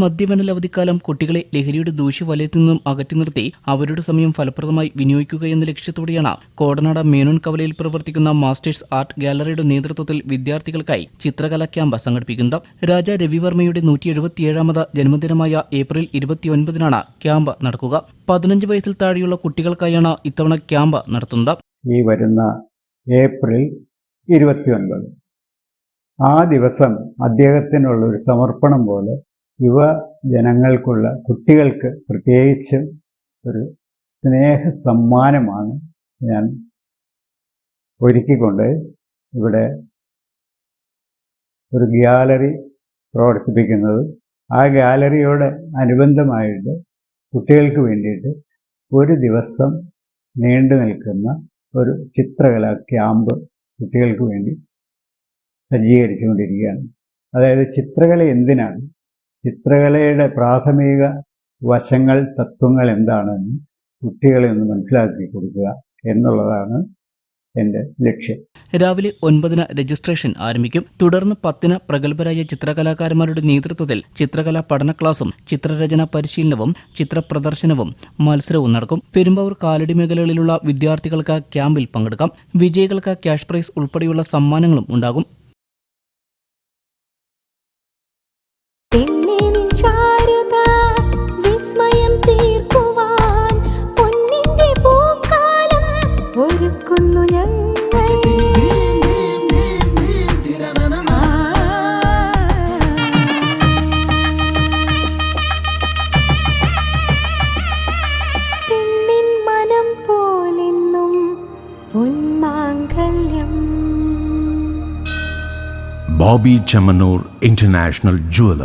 മദ്യവേനൽ അവധിക്കാലം കുട്ടികളെ ലഹരിയുടെ ദൂഷ്യവലയത്തിൽ നിന്നും അകറ്റി നിർത്തി അവരുടെ സമയം ഫലപ്രദമായി വിനിയോഗിക്കുക എന്ന ലക്ഷ്യത്തോടെയാണ് കോടനാട് മേനോൻ കവലയിൽ പ്രവർത്തിക്കുന്ന മാസ്റ്റേഴ്സ് ആർട്ട് ഗാലറിയുടെ നേതൃത്വത്തിൽ വിദ്യാർത്ഥികൾക്കായി ചിത്രകലാ ക്യാമ്പ് സംഘടിപ്പിക്കുന്നത്. രാജ രവിവർമ്മയുടെ നൂറ്റി എഴുപത്തിയേഴാമത് ജന്മദിനമായ ഏപ്രിൽ ഇരുപത്തിയൊൻപതിനാണ് ക്യാമ്പ് നടക്കുക. പതിനഞ്ച് വയസ്സിൽ താഴെയുള്ള കുട്ടികൾക്കായാണ് ഇത്തവണ ക്യാമ്പ് നടത്തുന്നത്. ഈ വരുന്ന ഏപ്രിൽ ഇരുപത്തിയൊൻപത്. ആ ദിവസം അദ്ദേഹത്തിനുള്ള ഒരു സമർപ്പണം പോലെ യുവ ജനങ്ങൾക്കുള്ള കുട്ടികൾക്ക് പ്രത്യേകിച്ച് ഒരു സ്നേഹ സമ്മാനമാണ് ഞാൻ ഒരുക്കിക്കൊണ്ട് ഇവിടെ ഒരു ഗ്യാലറി പ്രവർത്തിപ്പിക്കുന്നത്. ആ ഗാലറിയോട് അനുബന്ധമായിട്ട് കുട്ടികൾക്ക് വേണ്ടിയിട്ട് ഒരു ദിവസം നീണ്ടു നിൽക്കുന്ന ഒരു ചിത്രകല ക്യാമ്പ് കുട്ടികൾക്ക് വേണ്ടി സജ്ജീകരിച്ചുകൊണ്ടിരിക്കുകയാണ്. അതായത് ചിത്രകല എന്തിനാണ്? ചിത്രകലയുടെ പ്രാഥമിക വശങ്ങൾ തത്വങ്ങൾ എന്താണെന്ന് കുട്ടികളെ ഒന്ന് മനസ്സിലാക്കി കൊടുക്കുക എന്നുള്ളതാണ് എന്റെ ലക്ഷ്യം. രാവിലെ ഒൻപതിന് രജിസ്ട്രേഷൻ ആരംഭിക്കും. തുടർന്ന് പത്തിന് പ്രഗത്ഭരായ ചിത്രകലാകാരന്മാരുടെ നേതൃത്വത്തിൽ ചിത്രകലാ പഠന ക്ലാസും ചിത്രരചന പരിശീലനവും ചിത്രപ്രദർശനവും മത്സരവും നടക്കും. പെരുമ്പാവൂർ കാലടി മേഖലകളിലുള്ള വിദ്യാർത്ഥികൾക്ക് ക്യാമ്പിൽ പങ്കെടുക്കാം. വിജയികൾക്ക് ക്യാഷ് പ്രൈസ് ഉൾപ്പെടെയുള്ള സമ്മാനങ്ങളും ഉണ്ടാകും. ഒരുക്കുന്നു ഞങ്ങൾ പെണ്ണിൻ മനം പോലെന്നും പൊന്മാങ്കല്യം Bobby Chamanur International Jeweler